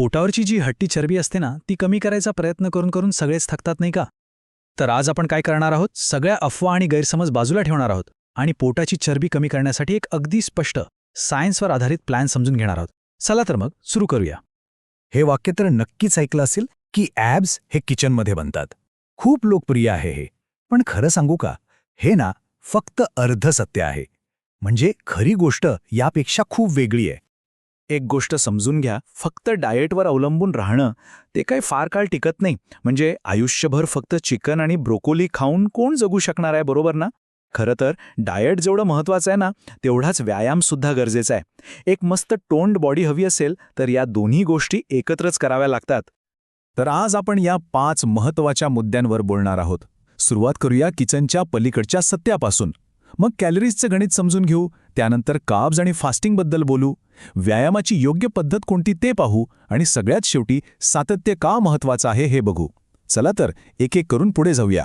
पोटावरची जी हट्टी चरबी असते ना ती कमी करायचा प्रयत्न करून करून सगळेच थकतात नाही का? तर आज आपण काय करणार आहोत? सगळ्या अफवा आणि गैरसमज बाजूला ठेवणार आहोत आणि पोटाची चरबी कमी करण्यासाठी एक अगदी स्पष्ट सायन्सवर आधारित प्लॅन समजून घेणार आहोत. चला तर मग सुरू करूया. हे वाक्य तर नक्कीच ऐकलं असेल की ॲब्स हे किचनमध्ये बनतात. खूप लोकप्रिय आहे हे. पण खरं सांगू का? हे ना फक्त अर्ध सत्य आहे. म्हणजे खरी गोष्ट यापेक्षा खूप वेगळी आहे. एक गोष्ट समजून घ्या. फक्त डाएटवर अवलंबून राहणं ते काही फार काळ टिकत नाही. म्हणजे आयुष्यभर फक्त चिकन आणि ब्रोकोली खाऊन कोण जगू शकणार आहे बरोबर ना? खरं तर डाएट जेवढं महत्त्वाचं आहे ना तेवढाच व्यायामसुद्धा गरजेचा आहे. एक मस्त टोंड बॉडी हवी असेल तर या दोन्ही गोष्टी एकत्रच कराव्या लागतात. तर आज आपण या पाच महत्त्वाच्या मुद्द्यांवर बोलणार आहोत. सुरुवात करूया किचनच्या पलीकडच्या सत्यापासून. मग कॅलरीजचं गणित समजून घेऊ. त्यानंतर काब्ज आणि फास्टिंगबद्दल बोलू. व्यायामाची योग्य पद्धत कोणती ते पाहू आणि सगळ्यात शेवटी सातत्य का महत्त्वाचं आहे हे बघू. चला तर एक एक करून पुढे जाऊया.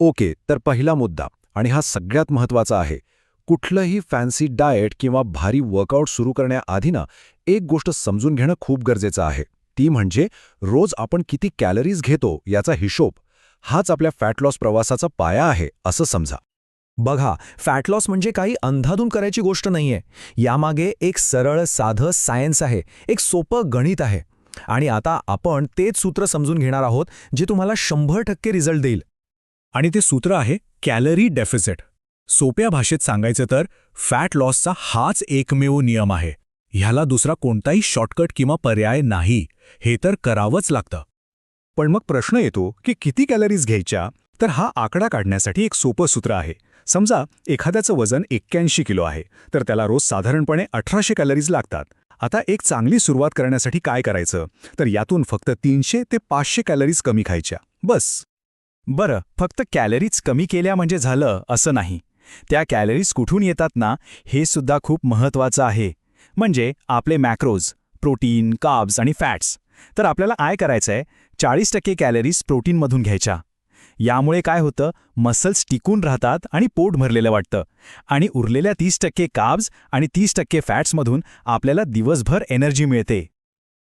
ओके तर पहिला मुद्दा आणि हा सगळ्यात महत्त्वाचा आहे. कुठलंही फॅन्सी डाएट किंवा भारी वर्कआउट सुरू करण्याआधी ना एक गोष्ट समजून घेणं खूप गरजेचं आहे. ती म्हणजे रोज आपण किती कॅलरीज घेतो याचा हिशोब. हाच आपल्या फॅट लॉस प्रवासाचा पाया आहे असं समजा. बघा फॅट लॉस म्हणजे काही अंधाधून करायची गोष्ट नाहीये. यामागे एक सरळ साधं सायन्स आहे. एक सोपं गणित आहे. आणि आता आपण तेच सूत्र समजून घेणार आहोत जे तुम्हाला शंभर टक्के रिझल्ट देईल. आणि ते सूत्र आहे कॅलरी डेफिसिट सोप्या भाषेत सांगायचं तर फॅट लॉसचा हाच एकमेव नियम आहे. ह्याला दुसरा कोणताही शॉर्टकट किंवा पर्याय नाही. हे तर करावंच लागतं. पण मग प्रश्न येतो की किती कॅलरीज घ्यायच्या? तर हा आकडा काढण्यासाठी एक सोपं सूत्र आहे. समजा एखाद्याचं वजन एक्क्याऐंशी किलो आहे तर त्याला रोज साधारणपणे अठराशे कॅलरीज लागतात. आता एक चांगली सुरुवात करण्यासाठी काय करायचं? तर यातून फक्त तीनशे ते पाचशे कॅलरीज कमी खायच्या. बस. बरं फक्त कॅलरीज कमी केल्या म्हणजे झालं असं नाही. त्या कॅलरीज कुठून येतात ना हे सुद्धा खूप महत्त्वाचं आहे. म्हणजे आपले मॅक्रोज प्रोटीन काब्स आणि फॅट्स. तर आपल्याला काय करायचंय? चाळीस टक्के कॅलरीज प्रोटीनमधून घ्यायच्या. यामुळे काय होतं? मसल्स टिकून राहतात आणि पोट भरलेलं वाटतं. आणि उरलेल्या तीस टक्के काब्ज आणि तीस टक्के फॅट्समधून आपल्याला दिवसभर एनर्जी मिळते.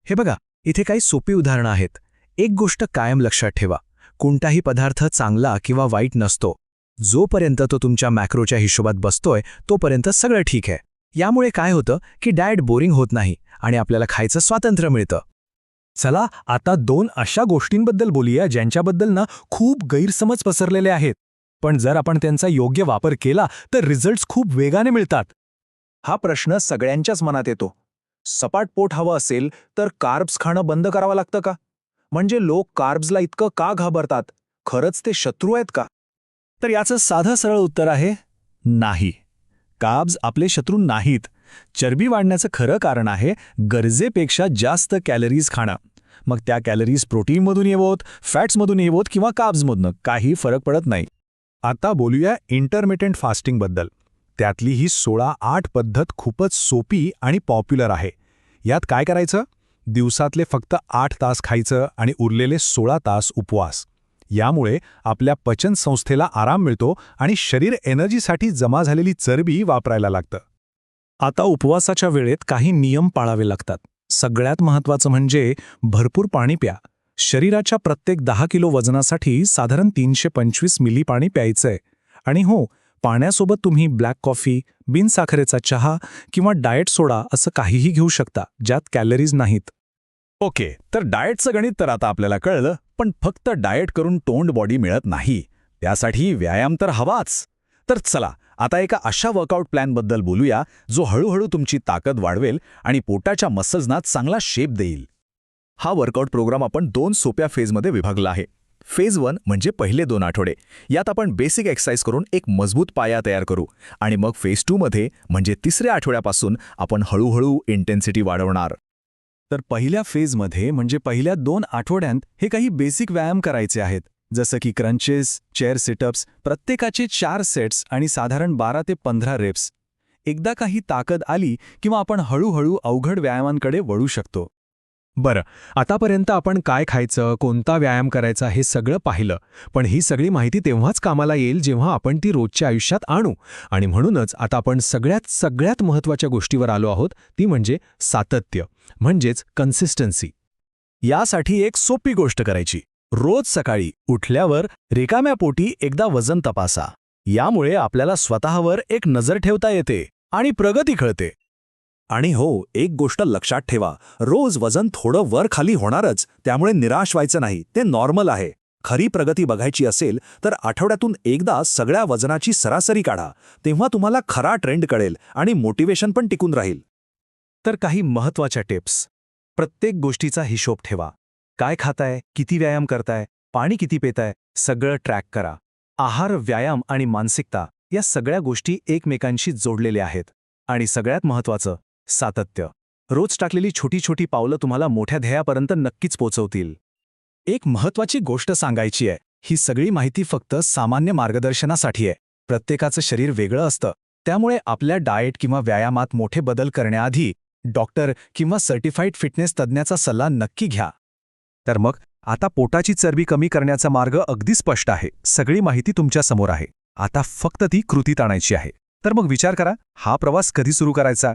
हे बघा इथे काही सोपी उदाहरणं आहेत. एक गोष्ट कायम लक्षात ठेवा. कोणताही पदार्थ चांगला किंवा वाईट नसतो. जोपर्यंत तो तुमच्या मॅक्रोच्या हिशोबात बसतोय तोपर्यंत सगळं ठीक आहे. यामुळे काय होतं की डाएट बोरिंग होत नाही आणि आपल्याला खायचं स्वातंत्र्य मिळतं. चला आता दोन अशा गोष्टींबद्दल बोलूया ज्यांच्याबद्दल ना खूप गैरसमज पसरलेले आहेत. पण जर आपण त्यांचा योग्य वापर केला तर रिझल्ट्स खूप वेगाने मिळतात. हा प्रश्न सगळ्यांच्याच मनात येतो. सपाट पोट हवं असेल तर कार्ब्स खाणं बंद करावं लागतं का? म्हणजे लोक कार्ब्सला इतकं का घाबरतात? खरंच ते शत्रू आहेत का? तर याचं साधं सरळ उत्तर आहे नाही. काब्ज आपले शत्रू नाहीत. चरबी वाढण्याचं खरं कारण आहे गरजेपेक्षा जास्त कॅलरीज खाणं. मग त्या कॅलरीज प्रोटीनमधून येवोत फॅट्समधून येवोत किंवा काब्जमधनं काही फरक पडत नाही. आता बोलूया इंटरमिटंट फास्टिंगबद्दल त्यातली ही सोळा आठ पद्धत खूपच सोपी आणि पॉप्युलर आहे. यात काय करायचं? दिवसातले फक्त आठ तास खायचं आणि उरलेले सोळा तास उपवास. यामुळे आपल्या पचन संस्थेला आराम मिळतो आणि शरीर एनर्जीसाठी जमा झालेली चरबी वापरायला लागतं. आता उपवासाच्या वेळेत काही नियम पाळावे लागतात. सगळ्यात महत्त्वाचं म्हणजे भरपूर पाणी प्या. शरीराच्या प्रत्येक दहा किलो वजनासाठी साधारण तीनशे पंचवीस मिली पाणी प्यायचंय. आणि हो पाण्यासोबत तुम्ही ब्लॅक कॉफी बिनसाखरेचा चहा किंवा डाएट सोडा असं काहीही घेऊ शकता ज्यात कॅलरीज नाहीत. ओके तर डाएटचं गणित तर आता आपल्याला कळलं पण फक्त डाएट करून टोंड बॉडी मिळत नाही. त्यासाठी व्यायाम तर हवाच. तर चला आता एका अशा वर्कआउट प्लॅनबद्दल बोलूया जो हळूहळू तुमची ताकद वाढवेल आणि पोटाच्या मसल्सना चांगला शेप देईल. हा वर्कआउट प्रोग्राम आपण दोन सोप्या फेजमध्ये विभागला आहे. फेज वन म्हणजे पहिले दोन आठवडे. यात आपण बेसिक एक्सरसाइज करून एक मजबूत पाया तयार करू आणि मग फेज टूमध्ये म्हणजे तिसऱ्या आठवड्यापासून आपण हळूहळू इंटेन्सिटी वाढवणार. तर पहिल्या फेजमध्ये म्हणजे पहिल्या दोन आठवड्यांत हे काही बेसिक व्यायाम करायचे आहेत. जसं की क्रंचेस चेअर सिटअप्स प्रत्येकाचे चार सेट्स आणि साधारण बारा ते पंधरा रेप्स एकदा काही ताकद आली किंवा आपण हळूहळू अवघड व्यायामांकडे वळू शकतो. बरं आतापर्यंत आपण काय खायचं कोणता व्यायाम करायचा हे सगळं पाहिलं पण ही सगळी माहिती तेव्हाच कामाला येईल जेव्हा आपण ती रोजच्या आयुष्यात आणू. आणि म्हणूनच आता आपण सगळ्यात सगळ्यात महत्त्वाच्या गोष्टीवर आलो आहोत ती म्हणजे सातत्य म्हणजेच कन्सिस्टन्सी यासाठी एक सोपी गोष्ट करायची. रोज सकाळी उठल्यावर रिकाम्या पोटी एकदा वजन तपासा. यामुळे आपल्याला स्वतःवर एक नजर ठेवता येते आणि प्रगती कळते आणि हो एक गोष्ट लक्षात ठेवा रोज वजन थोडं वर खाली होणारच त्यामुळे निराश व्हायचं नाही ते नॉर्मल आहे. खरी प्रगती बघायची असेल तर आठवड्यातून एकदा सगळ्या वजनाची सरासरी काढा तेव्हा तुम्हाला खरा ट्रेंड कळेल आणि मोटिवेशन पण टिकून राहील. तर काही महत्त्वाच्या टिप्स. प्रत्येक गोष्टीचा हिशोब ठेवा. काय खाताय किती व्यायाम करताय पाणी किती पेताय सगळं ट्रॅक करा. आहार व्यायाम आणि मानसिकता या सगळ्या गोष्टी एकमेकांशी जोडलेल्या आहेत. आणि सगळ्यात महत्त्वाचं सातत्य. रोज टाकलेली छोटी छोटी पावलं तुम्हाला मोठ्या ध्येयापर्यंत नक्कीच पोचवतील. एक महत्त्वाची गोष्ट सांगायची आहे ही सगळी माहिती फक्त सामान्य मार्गदर्शनासाठी आहे. प्रत्येकाचं शरीर वेगळं असतं. त्यामुळे आपल्या डाएट किंवा व्यायामात मोठे बदल करण्याआधी डॉक्टर किंवा सर्टिफाईड फिटनेस तज्ज्ञाचा सल्ला नक्की घ्या. तर मग आता पोटाची चरबी कमी करण्याचा मार्ग अगदी स्पष्ट आहे. सगळी माहिती तुमच्यासमोर आहे. आता फक्त ती कृतीत आणायची आहे. तर मग विचार करा हा प्रवास कधी सुरू करायचा?